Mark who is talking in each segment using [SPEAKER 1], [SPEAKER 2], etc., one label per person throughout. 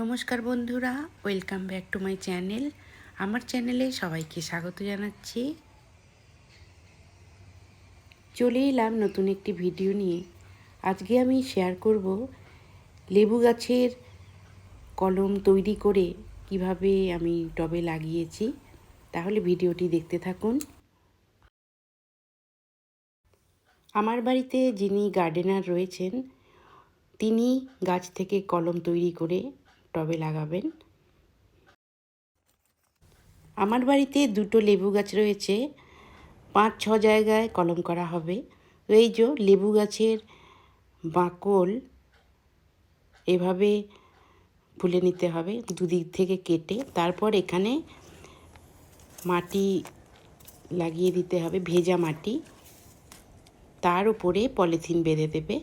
[SPEAKER 1] নমস্কার বন্ধুরা, welcome back to my channel. আমার চ্যানেলে সবাইকে স্বাগত জানাচ্ছি। চলে এলাম নতুন একটি ভিডিও নিয়ে। আজকে আমি শেয়ার করব লেবু গাছের কলম তৈরি করে কীভাবে আমি টবে লাগিয়েছি। তাহলে ভিডিওটি দেখতে থাকুন। আমার বাড়িতে যিনি গার্ডেনার রয়েছেন, তিনি গাছ থেকে কলম তৈরি করে টবে লাগাবেন। আমার বাড়িতে দুটো লেবু গাছ রয়েছে পাঁচ ছ জায়গায় কলম করা হবে। এই যে লেবু গাছের বাঁকল, এভাবে ফুলে নিতে হবে দুদিক থেকে কেটে। তারপর এখানে মাটি লাগিয়ে দিতে হবে, ভেজা মাটি। তার উপরে পলিথিন বেঁধে দেবে।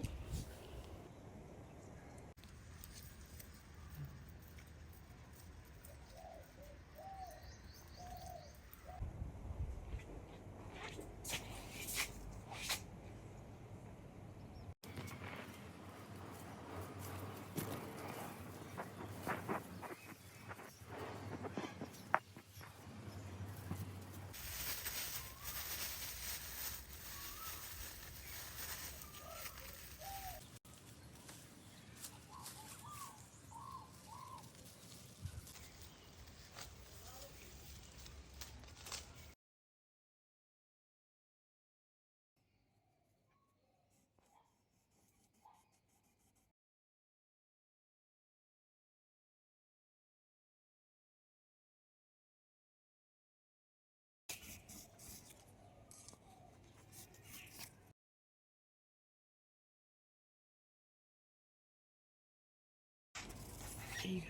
[SPEAKER 1] barriga.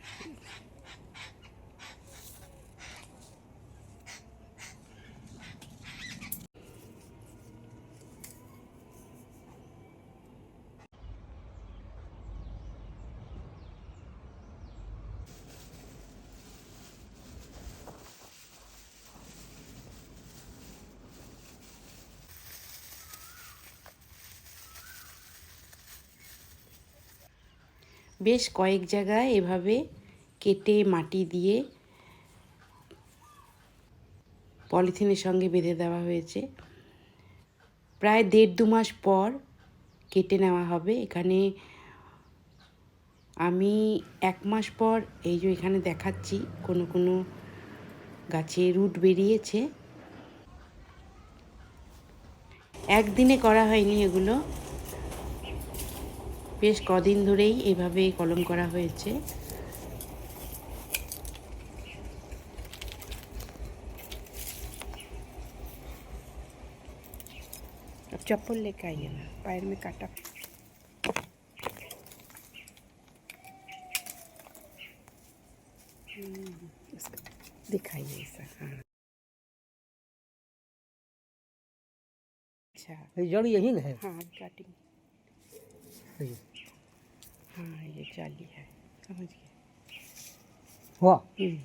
[SPEAKER 1] বেশ কয়েক জায়গায় এভাবে কেটে মাটি দিয়ে পলিথিনের সঙ্গে বেঁধে দেওয়া হয়েছে। প্রায় দেড় দু মাস পর কেটে নেওয়া হবে। এখানে আমি এক মাস পর এই যে এখানে দেখাচ্ছি, কোনো কোনো গাছে রুট বেরিয়েছে। একদিনে করা হয়নি এগুলো। বেশ কদিন ধরেই এভাবে কলম করা হয়েছে अब चप्पल लेके आइए ना पैर में काटा हम्म, इसको दिखाइए ऐसा हाँ अच्छा
[SPEAKER 2] ये जड़ यही ना है
[SPEAKER 1] हाँ काटिंग
[SPEAKER 2] ये।
[SPEAKER 1] हाँ ये जाली है समझ गए
[SPEAKER 2] हुआ
[SPEAKER 1] हम्म,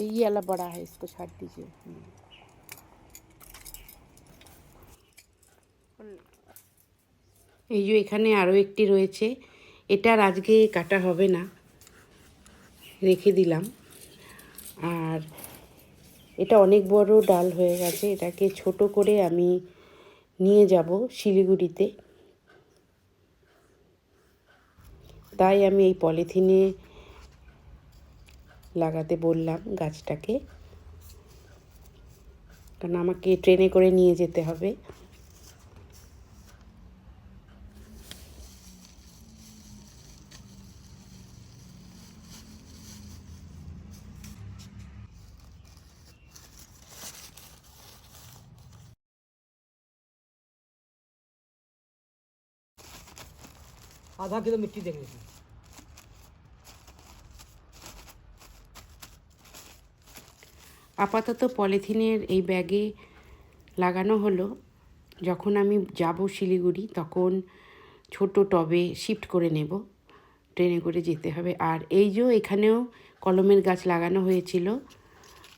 [SPEAKER 1] ये वाला बड़ा है इसको छाट दीजिए हम्म। এই যে এখানে আরও একটি রয়েছে এটার আজকে কাটা হবে না রেখে দিলাম আর এটা অনেক বড় ডাল হয়ে গেছে, এটাকে ছোট করে আমি নিয়ে যাব শিলিগুড়িতে। তাই আমি এই পলিথিনে লাগাতে বললাম গাছটাকে। কারণ আমাকে ট্রেনে করে নিয়ে যেতে হবে।
[SPEAKER 2] आधा किलो मिट्टी देंगे इसमें
[SPEAKER 1] আপাতত পলিথিনের এই ব্যাগে লাগানো হলো যখন আমি যাব শিলিগুড়ি তখন ছোট টবে শিফট করে নেব ট্রেনে করে যেতে হবে আর এই যে এখানেও কলমের গাছ লাগানো হয়েছিল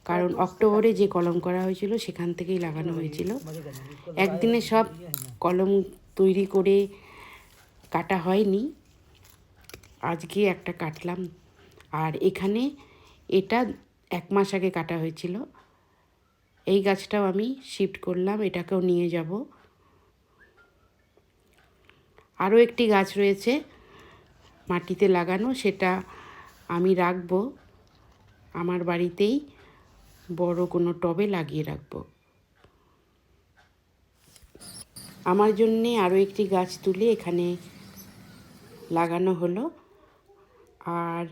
[SPEAKER 1] কারণ অক্টোবরে যে কলম করা হয়েছিল সেখান থেকেই লাগানো হয়েছিল
[SPEAKER 2] मजे करना इसको
[SPEAKER 1] একদিনে সব কলম তৈরি করে কাটা হয়নি। আজকে একটা কাটলাম। আর এখানে এটা এক মাস আগে কাটা হয়েছিল। এই গাছটাও আমি শিফট করলাম, এটাকেও নিয়ে যাব। আরও একটি গাছ রয়েছে মাটিতে লাগানো, সেটা আমি রাখব। আমার বাড়িতেই বড় কোনো টবে লাগিয়ে রাখব। আমার জন্যে আরও একটি গাছ তুলে এখানে লাগানো হলো। আর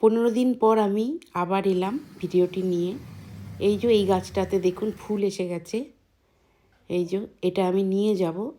[SPEAKER 1] পনেরো দিন পর আমি আবার এলাম ভিডিওটি নিয়ে। এই যে এই গাছটাতে দেখুন ফুল এসে গেছে। এই যে এটা আমি নিয়ে যাব।